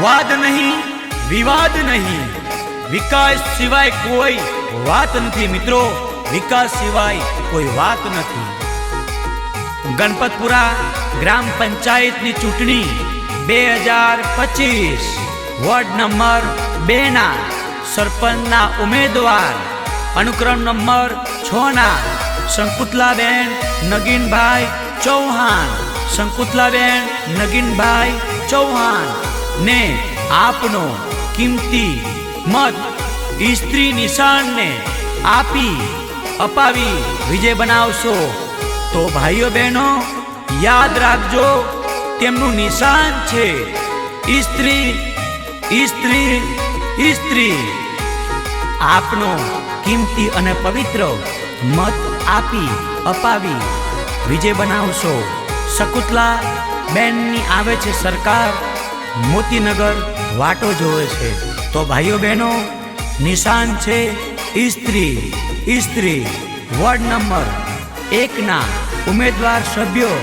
વાદ નહીં, વિવાદ નહીં. વિકાસ સિવાય કોઈ વાત નથી મિત્રો. વિકાસ સિવાય કોઈ વાત નથી. ગણપતપુરા ગ્રામ પંચાયતની ચૂંટણી બે હજાર પચીસ. વોર્ડ નંબર બે ના સરપંચના ઉમેદવાર. અનુક્રમ નંબર છ ના શંકુતલાબેન નગીનભાઈ ચૌહાણ. શંકુતલાબેન નગીનભાઈ ચૌહાણ. ને આપનો કિંમતી મત ઇસ્ત્રી નિશાનને આપી, અપાવી, વિજય બનાવશો. તો ભાઈઓ બહેનો, યાદ રાખજો, તેમનું નિશાન છે ઇસ્ત્રી ઇસ્ત્રી ઇસ્ત્રી આપનો કિંમતી અને પવિત્ર મત આપી, અપાવી, વિજય બનાવશો. શકુતલા બેનની આવે છે સરકાર મોતીનગર વાટો જોવે છે. તો ભાઈઓ બહેનો, નિશાન છે ઇસ્ત્રી ઇસ્ત્રી વોર્ડ નંબર એકના ઉમેદવાર સભ્યો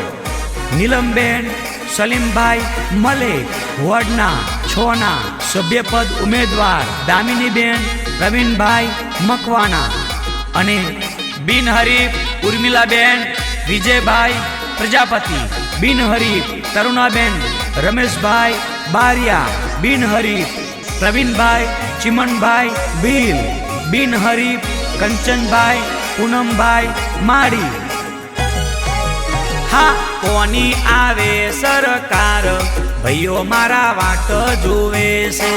નીલમબેન, સલીમભાઈ મલે વોર્ડના છના સભ્યપદ ઉમેદવાર દામિનીબેન, પ્રવીણભાઈ મકવાના અને બિનહરીફ ઉર્મિલાબેન, વિજયભાઈ પ્રજાપતિ. બિનહરીફ તરુણાબેન, રમેશભાઈ બારિયા બિનહરીફ પ્રવીણભાઈ, ચિમનભાઈ, ભીલ બિનહરીફ કંચનભાઈ, પૂનમભાઈ, માળી. હા, કોની આવે સરકાર? ભાઈઓ મારા વાટ જોવે છે.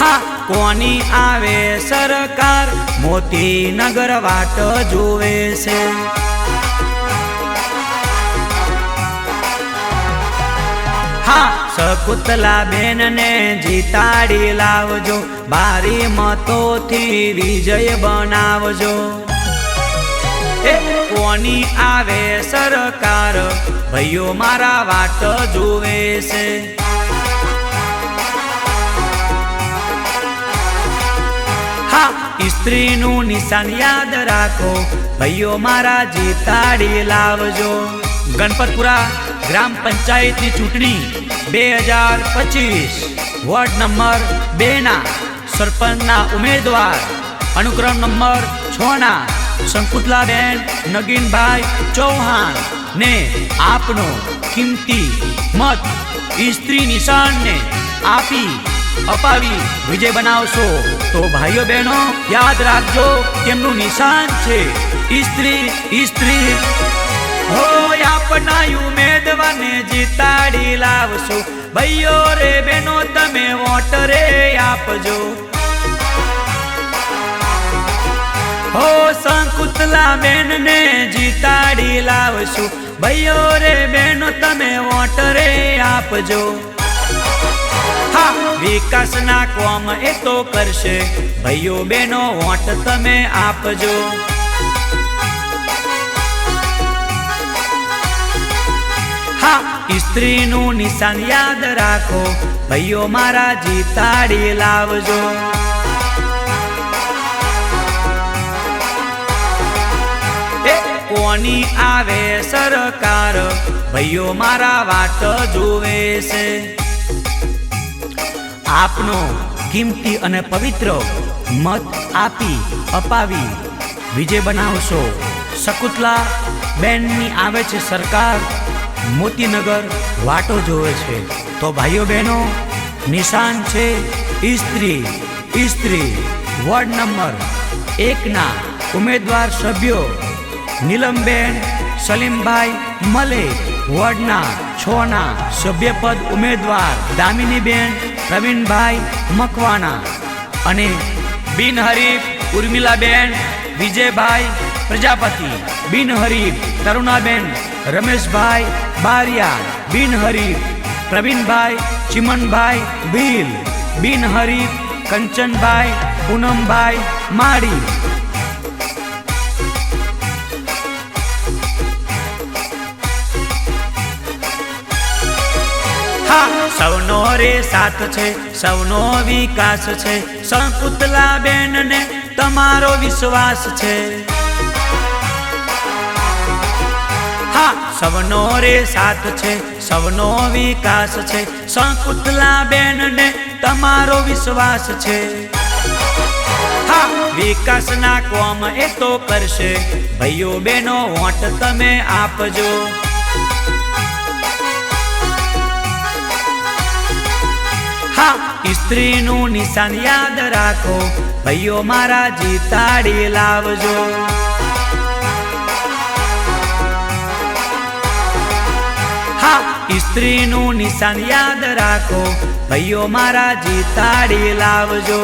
હા, કોની આવે સરકાર? મોતીનગર વાટ જોવે છે. શકુતલા બેન ને જીતાડી લાવજો બારી મતોથી વિજય બનાવજો. કોની આવે સરકાર? ભાઈઓ મારા વાટ જોવે છે. સ્ત્રીનું નિશાન યાદ રાખો ભાઈઓ મારા જીતાડી લાવજો. ગણપતપુરા ગ્રામ પંચાયતની ચૂંટણી બે હજાર પચીસ. વોર્ડ નંબર બે ના સરપંચના ઉમેદવાર. અનુક્રમ નંબર છ ના શંકુતલાબેન નગીનભાઈ ચૌહાણ ને આપનો કિંમતી મત સ્ત્રી નિશાનને આપી અપાવી વિજય બનાવશો. તો ભાઈઓ બહેનો, યાદ રાખજો, તેમનું નિશાન છે ઇસ્ત્રી ઇસ્ત્રી હો આપના ઉમેદવારને જીતાડી લાવશો. ભાઈઓ રે બેનો, તમે વોટ રે આપજો. હો સંકુતલા બેન ને જીતાડી લાવશું. ભાઈઓ રે બેનો, તમે વોટ રે આપજો. વિકાસના કોમ એ તો કરશે. ભાઈઓ બેનો, વોટ તમે આપજો. સ્ત્રીનું નિશાન યાદ રાખો. ભાઈઓ મારા જીતાડી લાવજો. કોની આવે સરકાર? ભાઈઓ મારા વાટ જોવે છે. આપનો કિંમતી અને પવિત્ર મત આપી, અપાવી, વિજય બનાવશો. શકુતલા બેનની આવે છે સરકાર. મોતીનગર વાટો જોવે છે. તો ભાઈઓ બહેનો, નિશાન છે ઇસ્ત્રી ઇસ્ત્રી વોર્ડ નંબર એકના ઉમેદવાર સભ્યો નીલમબેન, સલીમભાઈ મલે, વોર્ડના છના સભ્યપદ ઉમેદવાર દામિનીબેન, પ્રવીણભાઈ મકવાના અને બિનહરીફ ઉર્મિલાબેન, વિજયભાઈ પ્રજાપતિ. બિનહરીફ તરુણાબેન રમેશભાઈ બારિયા બિનહરીફ પ્રવીણભાઈ, ચિમનભાઈ ભીલ બિનહરીફ કંચનભાઈ, પૂનમભાઈ, માળી. સૌનો રે સાથ છે, સૌનો વિકાસ છે સંપુતલા બેન ને તમારો વિશ્વાસ છે. સવનો રે સાથ છે, સવનો વિકાસ છે. સંકુતલા બેન ને તમારો વિશ્વાસ છે. હા, વિકાસના કોમ એ તો કરશે. ભાઈઓ બેનો વોટ તમે આપજો. હા, સ્ત્રીનું નિશાન યાદ રાખો. ભાઈઓ મારા જીતાડી લાવજો. સ્ત્રીનું નિશાન યાદ રાખો. ભાઈઓ મારા જીતાડી લાવજો.